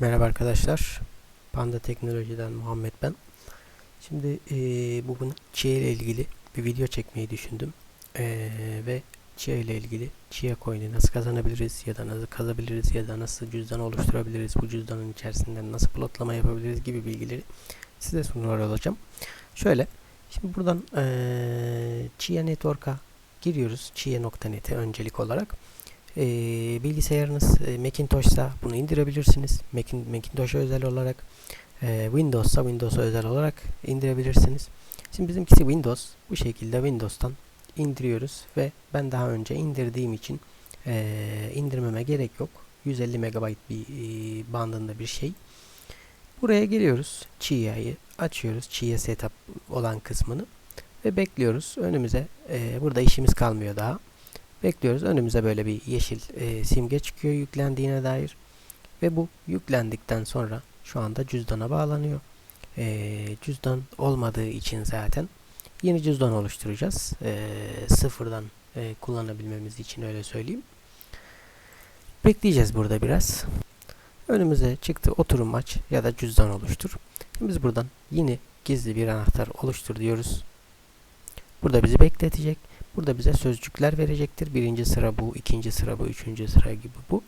Merhaba arkadaşlar. Panda Teknoloji'den Muhammed ben. Şimdi eee bugün Chia ile ilgili bir video çekmeyi düşündüm. Eee, ve Chia ile ilgili Chia coin'i nasıl kazanabiliriz ya da nasıl kazabiliriz ya da nasıl cüzdan oluşturabiliriz, bu cüzdanın içerisinden nasıl plotlama yapabiliriz gibi bilgileri size sunuyor olacağım. Şöyle, şimdi buradan eee Chia Network'a giriyoruz. Chia.net'e öncelik olarak. Ee, bilgisayarınız e, Macintosh'sa bunu indirebilirsiniz. Macin, Macintosh'a özel olarak e, Windows'sa Windows'a özel olarak indirebilirsiniz. Şimdi bizimkisi Windows. Bu şekilde Windows'tan indiriyoruz ve ben daha önce indirdiğim için e, indirmeme gerek yok. 150 MB bir e, bandında bir şey. Buraya geliyoruz. Chia'yı açıyoruz. Chia setup olan kısmını ve bekliyoruz. Önümüze e, burada işimiz kalmıyor daha. Bekliyoruz. Önümüze böyle bir yeşil e, simge çıkıyor yüklendiğine dair. Ve bu yüklendikten sonra şu anda cüzdana bağlanıyor. E, cüzdan olmadığı için zaten yeni cüzdan oluşturacağız. E, sıfırdan e, kullanabilmemiz için öyle söyleyeyim. Bekleyeceğiz burada biraz. Önümüze çıktı oturum aç ya da cüzdan oluştur. Biz buradan yeni gizli bir anahtar oluştur diyoruz. Burada bizi bekletecek. Burada bize sözcükler verecektir. Birinci sıra bu, ikinci sıra bu, üçüncü sıra gibi bu.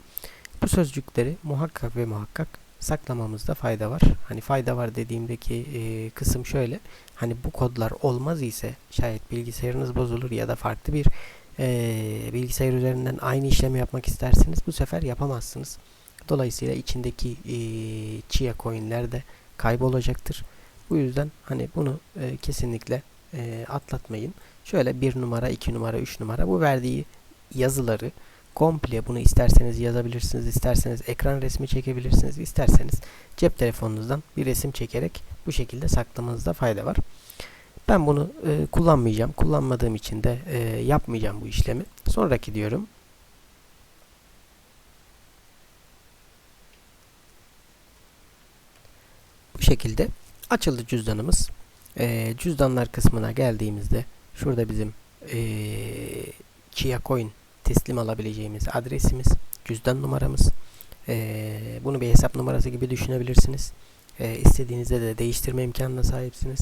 Bu sözcükleri muhakkak ve muhakkak saklamamızda fayda var. Hani fayda var dediğimdeki e, kısım şöyle. Hani bu kodlar olmaz ise şayet bilgisayarınız bozulur ya da farklı bir e, bilgisayar üzerinden aynı işlemi yapmak isterseniz bu sefer yapamazsınız. Dolayısıyla içindeki e, Chia coinler de kaybolacaktır. Bu yüzden hani bunu e, kesinlikle e, atlatmayın. Şöyle bir numara, iki numara, üç numara bu verdiği yazıları komple bunu isterseniz yazabilirsiniz, isterseniz ekran resmi çekebilirsiniz, isterseniz cep telefonunuzdan bir resim çekerek bu şekilde saklamanızda fayda var. Ben bunu e, kullanmayacağım. Kullanmadığım için de e, yapmayacağım bu işlemi. Sonraki diyorum. Bu şekilde açıldı cüzdanımız. E, cüzdanlar kısmına geldiğimizde Şurada bizim ee, Chia Coin teslim alabileceğimiz adresimiz, cüzdan numaramız. Ee, bunu bir hesap numarası gibi düşünebilirsiniz. Ee, istediğinizde de değiştirme imkanına sahipsiniz.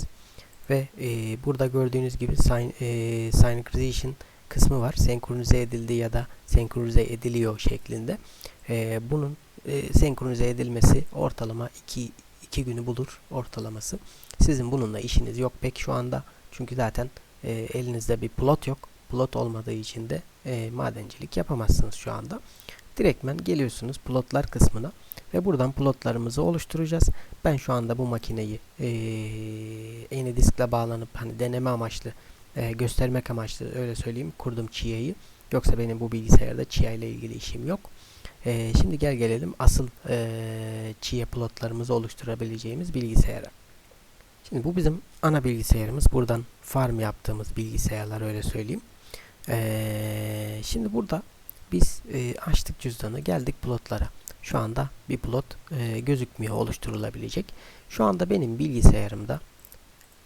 Ve e, burada gördüğünüz gibi sign, e, synchronization kısmı var. Senkronize edildi ya da senkronize ediliyor şeklinde. E, bunun e, senkronize edilmesi ortalama 2 2 günü bulur ortalaması. Sizin bununla işiniz yok pek şu anda. Çünkü zaten e, elinizde bir plot yok. Plot olmadığı için de e, madencilik yapamazsınız şu anda. Direktmen geliyorsunuz plotlar kısmına ve buradan plotlarımızı oluşturacağız. Ben şu anda bu makineyi e, yeni diskle bağlanıp hani deneme amaçlı e, göstermek amaçlı öyle söyleyeyim kurdum Chia'yı. Yoksa benim bu bilgisayarda Chia ile ilgili işim yok. E, şimdi gel gelelim asıl e, Chia plotlarımızı oluşturabileceğimiz bilgisayara. Şimdi bu bizim ana bilgisayarımız. Buradan farm yaptığımız bilgisayarlar öyle söyleyeyim. Ee, şimdi burada biz e, açtık cüzdanı geldik plotlara. Şu anda bir plot e, gözükmüyor oluşturulabilecek. Şu anda benim bilgisayarımda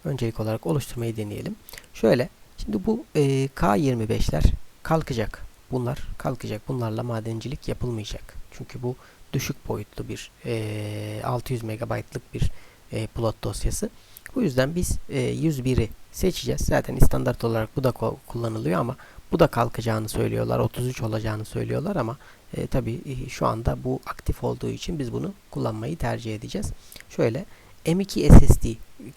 öncelik olarak oluşturmayı deneyelim. Şöyle şimdi bu e, K25'ler kalkacak. Bunlar kalkacak. Bunlarla madencilik yapılmayacak. Çünkü bu düşük boyutlu bir e, 600 MB'lık bir e, plot dosyası. Bu yüzden biz e, 101'i seçeceğiz. Zaten standart olarak bu da kullanılıyor ama bu da kalkacağını söylüyorlar. 33 olacağını söylüyorlar ama e, tabi e, şu anda bu aktif olduğu için biz bunu kullanmayı tercih edeceğiz. Şöyle M2 SSD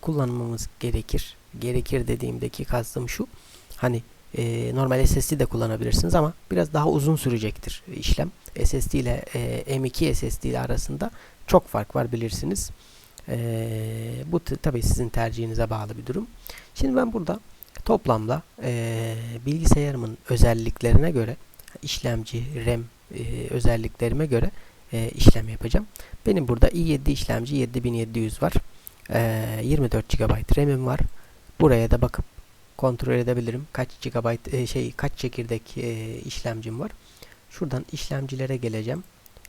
kullanmamız gerekir. Gerekir dediğimdeki kastım şu. Hani e, normal SSD de kullanabilirsiniz ama biraz daha uzun sürecektir işlem. SSD ile e, M2 SSD ile arasında çok fark var bilirsiniz. E, bu tabi sizin tercihinize bağlı bir durum. Şimdi ben burada toplamda e, bilgisayarımın özelliklerine göre işlemci, RAM e, özelliklerime göre e, işlem yapacağım. Benim burada i7 işlemci 7700 var. E, 24 GB RAM'im var. Buraya da bakıp kontrol edebilirim. Kaç GB e, şey kaç çekirdek e, işlemcim var. Şuradan işlemcilere geleceğim.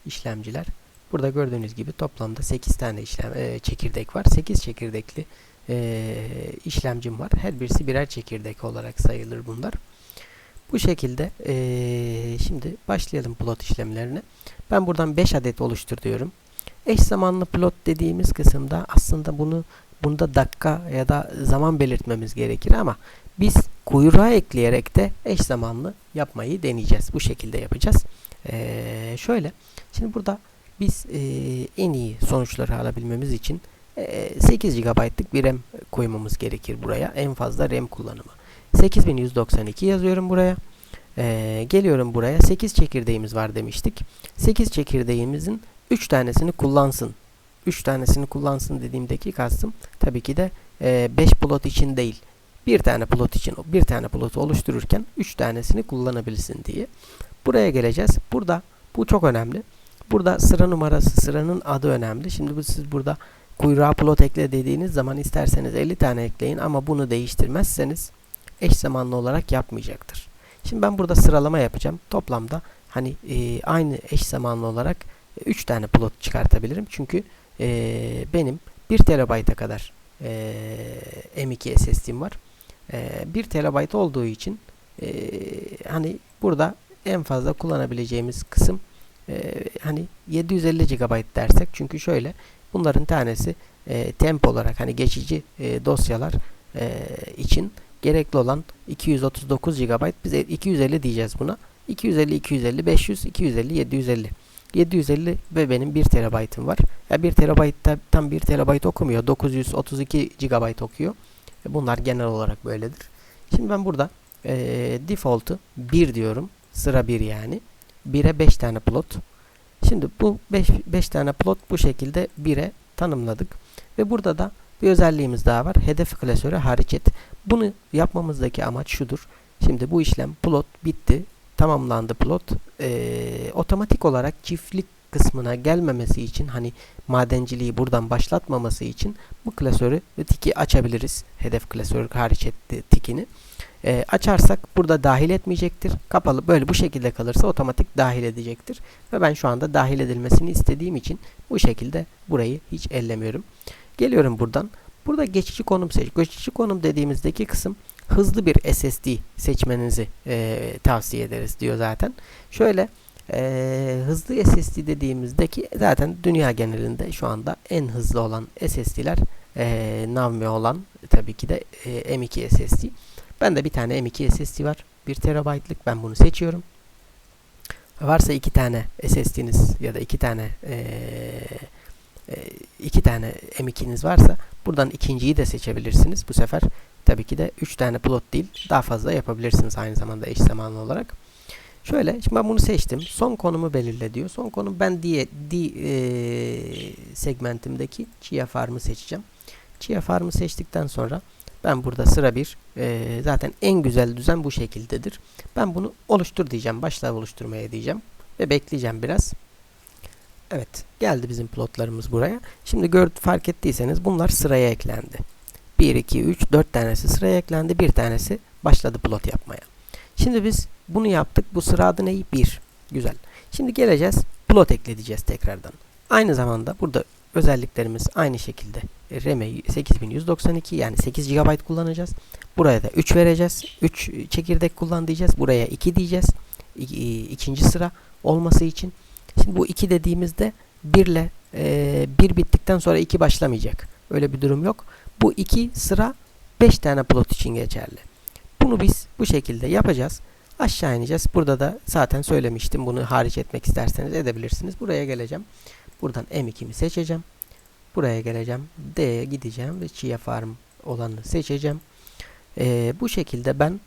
İşlemciler Burada gördüğünüz gibi toplamda 8 tane işlem e, çekirdek var. 8 çekirdekli e, işlemcim var. Her birisi birer çekirdek olarak sayılır bunlar. Bu şekilde e, şimdi başlayalım plot işlemlerine. Ben buradan 5 adet oluştur diyorum. Eş zamanlı plot dediğimiz kısımda aslında bunu bunda dakika ya da zaman belirtmemiz gerekir ama biz kuyruğa ekleyerek de eş zamanlı yapmayı deneyeceğiz. Bu şekilde yapacağız. Ee, şöyle şimdi burada biz e, en iyi sonuçları alabilmemiz için e, 8 GB'lık bir RAM koymamız gerekir buraya. En fazla RAM kullanımı. 8192 yazıyorum buraya. Ee, geliyorum buraya. 8 çekirdeğimiz var demiştik. 8 çekirdeğimizin 3 tanesini kullansın. 3 tanesini kullansın dediğimdeki kastım tabii ki de 5 e, plot için değil. Bir tane plot için bir tane plotu oluştururken 3 tanesini kullanabilsin diye. Buraya geleceğiz. Burada bu çok önemli. Burada sıra numarası, sıranın adı önemli. Şimdi bu siz burada kuyruğa plot ekle dediğiniz zaman isterseniz 50 tane ekleyin ama bunu değiştirmezseniz eş zamanlı olarak yapmayacaktır. Şimdi ben burada sıralama yapacağım. Toplamda hani e, aynı eş zamanlı olarak 3 tane plot çıkartabilirim. Çünkü e, benim 1 terabayta kadar e, M2 SSD'm var. E, 1 terabayt olduğu için e, hani burada en fazla kullanabileceğimiz kısım e, hani 750 GB dersek çünkü şöyle bunların tanesi e, temp olarak hani geçici e, dosyalar e, için gerekli olan 239 GB biz 250 diyeceğiz buna 250 250 500 250 750 750 ve benim 1 terabaytım var. Ya 1 terabaytta tam 1 terabayt okumuyor. 932 GB okuyor. E bunlar genel olarak böyledir. Şimdi ben burada e, default'u 1 diyorum. Sıra 1 yani. 1'e 5 tane plot. Şimdi bu 5, 5 tane plot bu şekilde 1'e tanımladık. Ve burada da bir özelliğimiz daha var. Hedef klasörü hariç et. Bunu yapmamızdaki amaç şudur. Şimdi bu işlem plot bitti. Tamamlandı plot. Ee, otomatik olarak çiftlik kısmına gelmemesi için hani madenciliği buradan başlatmaması için bu klasörü ve tiki açabiliriz. Hedef klasörü hariç etti tikini. E, açarsak burada dahil etmeyecektir. Kapalı böyle bu şekilde kalırsa otomatik dahil edecektir. Ve ben şu anda dahil edilmesini istediğim için bu şekilde burayı hiç ellemiyorum. Geliyorum buradan. Burada geçici konum seç. Geçici konum dediğimizdeki kısım hızlı bir SSD seçmenizi e, tavsiye ederiz diyor zaten. Şöyle e, hızlı SSD dediğimizdeki zaten dünya genelinde şu anda en hızlı olan SSD'ler e, Navme olan tabii ki de e, M2 SSD. Ben de bir tane M2 SSD var. 1 TB'lık ben bunu seçiyorum. Varsa iki tane SSD'niz ya da iki tane e, iki tane M2'niz varsa buradan ikinciyi de seçebilirsiniz. Bu sefer tabii ki de 3 tane plot değil daha fazla yapabilirsiniz aynı zamanda eş zamanlı olarak. Şöyle şimdi ben bunu seçtim. Son konumu belirle diyor. Son konum ben diye di e, segmentimdeki Chia Farm'ı seçeceğim. Chia Farm'ı seçtikten sonra ben burada sıra bir e, zaten en güzel düzen bu şekildedir. Ben bunu oluştur diyeceğim. Başla oluşturmaya diyeceğim. Ve bekleyeceğim biraz. Evet geldi bizim plotlarımız buraya. Şimdi gör, fark ettiyseniz bunlar sıraya eklendi. 1, 2, 3, 4 tanesi sıraya eklendi. Bir tanesi başladı plot yapmaya. Şimdi biz bunu yaptık. Bu sıra adı ne? 1. Güzel. Şimdi geleceğiz. Plot ekledeceğiz tekrardan. Aynı zamanda burada özelliklerimiz aynı şekilde. RAM'e 8192 yani 8 GB kullanacağız. Buraya da 3 vereceğiz. 3 çekirdek kullan diyeceğiz. Buraya 2 diyeceğiz. İkinci sıra olması için. Şimdi bu 2 dediğimizde 1 ile 1 bittikten sonra 2 başlamayacak. Öyle bir durum yok. Bu 2 sıra 5 tane plot için geçerli. Bunu biz bu şekilde yapacağız. Aşağı ineceğiz. Burada da zaten söylemiştim. Bunu hariç etmek isterseniz edebilirsiniz. Buraya geleceğim. Buradan M2'mi seçeceğim. Buraya geleceğim. D'ye gideceğim ve Chia Farm olanı seçeceğim. Ee, bu şekilde ben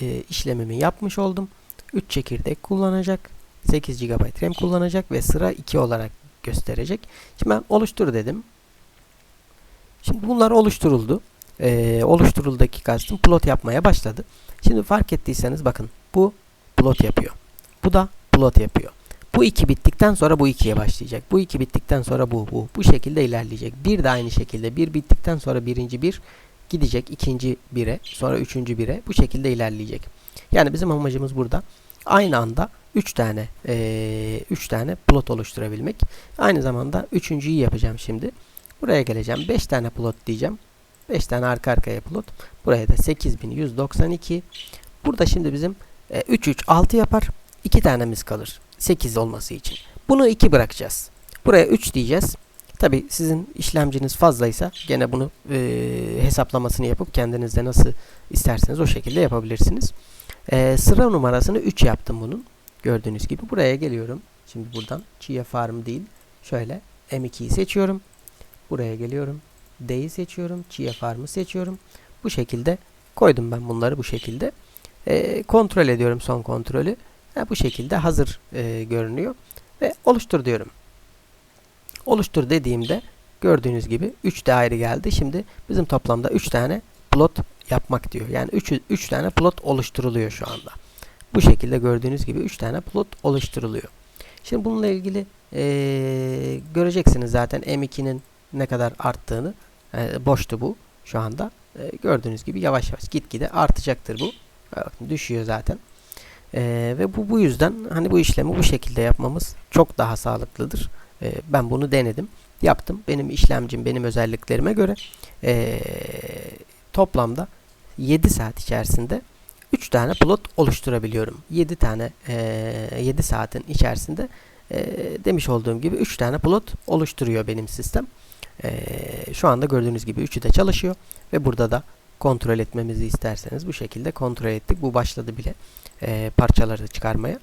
e, işlemimi yapmış oldum. 3 çekirdek kullanacak. 8 GB RAM kullanacak ve sıra 2 olarak gösterecek. Şimdi ben oluştur dedim. Şimdi bunlar oluşturuldu. Ee, oluşturuldaki kastım plot yapmaya başladı. Şimdi fark ettiyseniz bakın bu plot yapıyor. Bu da plot yapıyor. Bu iki bittikten sonra bu ikiye başlayacak. Bu iki bittikten sonra bu bu. Bu şekilde ilerleyecek. Bir de aynı şekilde. Bir bittikten sonra birinci bir gidecek. ikinci bire. Sonra üçüncü bire. Bu şekilde ilerleyecek. Yani bizim amacımız burada aynı anda 3 tane 3 e, tane plot oluşturabilmek. Aynı zamanda üçüncüyü yapacağım şimdi. Buraya geleceğim. 5 tane plot diyeceğim. 5 tane arka arkaya plot. Buraya da 8192. Burada şimdi bizim e, 3 3 6 yapar. 2 tanemiz kalır. 8 olması için. Bunu 2 bırakacağız. Buraya 3 diyeceğiz. Tabi sizin işlemciniz fazlaysa gene bunu e, hesaplamasını yapıp kendinizde nasıl isterseniz o şekilde yapabilirsiniz. E, sıra numarasını 3 yaptım bunun. Gördüğünüz gibi buraya geliyorum. Şimdi buradan Chia Farm değil. Şöyle M2'yi seçiyorum. Buraya geliyorum. D'yi seçiyorum. Chia Farm'ı seçiyorum. Bu şekilde koydum ben bunları bu şekilde. E, kontrol ediyorum son kontrolü. Ha, bu şekilde hazır e, görünüyor. Ve oluştur diyorum. Oluştur dediğimde gördüğünüz gibi 3 daire geldi. Şimdi bizim toplamda 3 tane plot yapmak diyor. Yani 3 3 tane plot oluşturuluyor şu anda. Bu şekilde gördüğünüz gibi 3 tane plot oluşturuluyor. Şimdi bununla ilgili ee, göreceksiniz zaten M2'nin ne kadar arttığını. E, boştu bu şu anda. E, gördüğünüz gibi yavaş yavaş gitgide artacaktır bu. Bakın düşüyor zaten. E, ve bu bu yüzden hani bu işlemi bu şekilde yapmamız çok daha sağlıklıdır. E, ben bunu denedim. Yaptım. Benim işlemcim benim özelliklerime göre e, toplamda 7 saat içerisinde 3 tane plot oluşturabiliyorum. 7 tane e, 7 saatin içerisinde e, demiş olduğum gibi 3 tane plot oluşturuyor benim sistem. E, şu anda gördüğünüz gibi 3'ü de çalışıyor ve burada da kontrol etmemizi isterseniz bu şekilde kontrol ettik. Bu başladı bile e, parçaları çıkarmaya.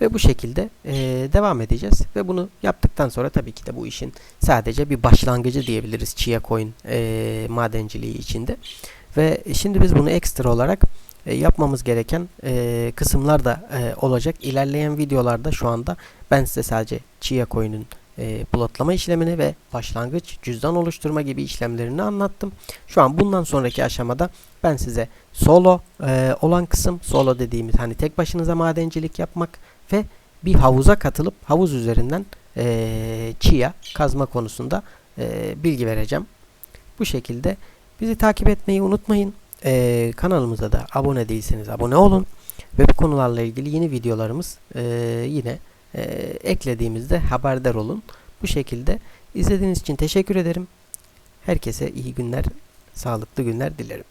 Ve bu şekilde e, devam edeceğiz. Ve bunu yaptıktan sonra tabii ki de bu işin sadece bir başlangıcı diyebiliriz Chia Coin e, madenciliği içinde. Ve şimdi biz bunu ekstra olarak e, yapmamız gereken e, kısımlar da e, olacak. İlerleyen videolarda şu anda ben size sadece Chia Coin'in e, plotlama işlemini ve başlangıç cüzdan oluşturma gibi işlemlerini anlattım. Şu an bundan sonraki aşamada ben size solo e, olan kısım solo dediğimiz hani tek başınıza madencilik yapmak ve bir havuza katılıp havuz üzerinden e, chia kazma konusunda e, bilgi vereceğim. Bu şekilde bizi takip etmeyi unutmayın. E, kanalımıza da abone değilseniz abone olun. Ve bu konularla ilgili yeni videolarımız e, yine e, eklediğimizde haberdar olun. Bu şekilde izlediğiniz için teşekkür ederim. Herkese iyi günler, sağlıklı günler dilerim.